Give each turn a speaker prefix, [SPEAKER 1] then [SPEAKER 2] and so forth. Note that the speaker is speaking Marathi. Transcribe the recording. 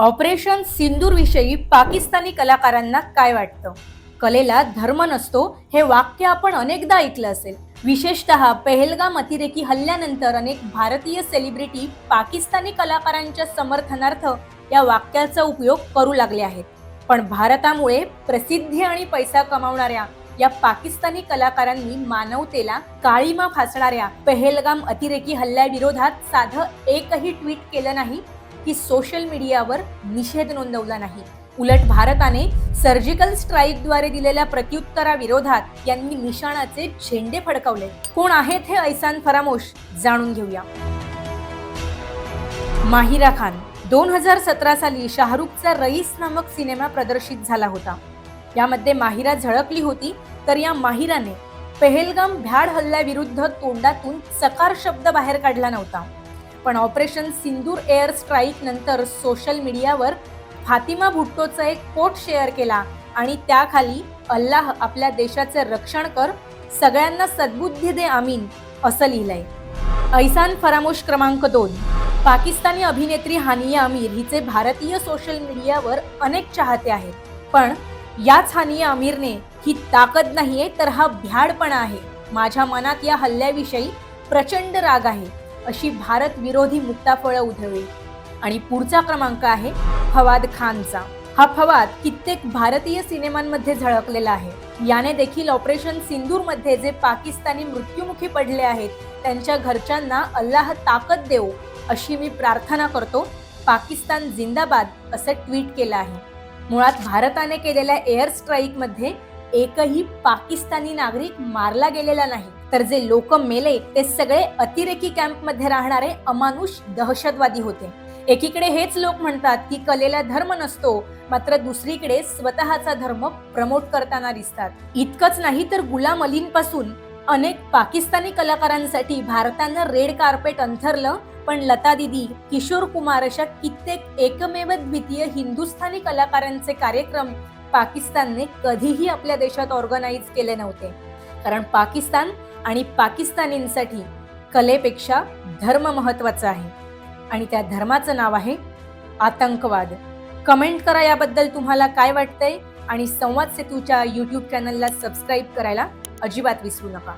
[SPEAKER 1] ऑपरेशन सिंदूर विषयी पाकिस्तानी कलाकारांना काय वाटतं? कलेला धर्म नसतो हे वाक्य आपण अनेकदा ऐकलं असेल. विशेषतः पेहलगाम अतिरेकी हल्ल्यानंतर अनेक भारतीय सेलिब्रिटी पाकिस्तानी कलाकारांच्या समर्थनार्थ या वाक्याचा उपयोग करू लागले आहेत. पण भारतामुळे प्रसिद्धी आणि पैसा कमावणाऱ्या या पाकिस्तानी कलाकारांनी मानवतेला काळीमा फासणाऱ्या पेहेलगाम अतिरेकी हल्ल्याविरोधात साधं एकही ट्विट केलं नाही की सोशल मीडियावर निषेध नोंदवला नाही. उलट भारताने सर्जिकल स्ट्राईकद्वारे दिलेल्या प्रत्युत्तराविरोधात यांनी निशाणाचे झेंडे फडकावले. कोण आहेत हे ऐसान फरामोश जाणून घेऊया. माहिरा खान दोन हजार सतरा साली शाहरुखचा रईस नामक सिनेमा प्रदर्शित झाला होता. यामध्ये माहिरा झळकली होती तर या माहिराने पहेलगाम भ्याड हल्ल्याविरुद्ध तोंडातून चकार शब्द बाहेर काढला नव्हता. पण ऑपरेशन सिंदूर एअर स्ट्राईक नंतर सोशल मीडियावर फातिमा भुट्टोचा एक कोट शेअर केला आणि त्याखाली अल्लाह आपल्या देशाचे रक्षण कर सगळ्यांना सद्बुद्धी दे आमीन असं लिहिलंय. ऐसान फरामोश क्रमांक दोन. पाकिस्तानी अभिनेत्री हानिया अमीर हिचे भारतीय सोशल मीडियावर अनेक चाहते आहेत पण याच हानिया अमीरने ही ताकद नाहीये तर हा भ्याडपणा आहे. माझ्या मनात या हल्ल्याविषयी प्रचंड राग आहे. अशी भारत विरोधी मुक्ताफळं उधळली. आणि पुढचा क्रमांक आहे फवाद खानचा. हा फवाद कित्येक भारतीय सिनेमांमध्ये झळकलेला आहे. याने देखील ऑपरेशन सिंदूरमध्ये जे पाकिस्तानी मृत्युमुखी पडले आहेत त्यांच्या घरच्यांना अल्लाह ताकद देऊ अशी मी प्रार्थना करतो पाकिस्तान जिंदाबाद असं ट्विट केलं आहे. मुळात भारताने केलेल्या एअर स्ट्राईकमध्ये एकही पाकिस्तानी नागरिक मारला गेलेला नाही. तर जे लोक मेले ते सगळे अतिरेकी कॅम्पमध्ये राहणारे अमानुष दहशतवादी होते. एकीकडे हेच लोक म्हणतात की कलेला धर्म नसतो मात्र दुसरीकडे स्वतःचा धर्म प्रमोट करताना दिसतात. इतकंच नाही तर गुलाम अलींपासून अनेक पाकिस्तानी कलाकारांसाठी भारतानं रेड कार्पेट अंथरलं पण लता दिदी किशोर कुमार अशा कित्येक एकमेव द्वितीय हिंदुस्थानी कलाकारांचे कार्यक्रम पाकिस्तानने कधीही आपल्या देशात ऑर्गनाईज केले नव्हते. कारण पाकिस्तान आणि पाकिस्तानींसाठी कलेपेक्षा धर्म महत्त्वाचा आहे. आणि त्या धर्माचं नाव आहे आतंकवाद. कमेंट करा याबद्दल तुम्हाला काय वाटतंय? आणि संवाद सेतूच्या यूट्यूब चॅनलला सबस्क्राईब करायला अजिबात विसरू नका.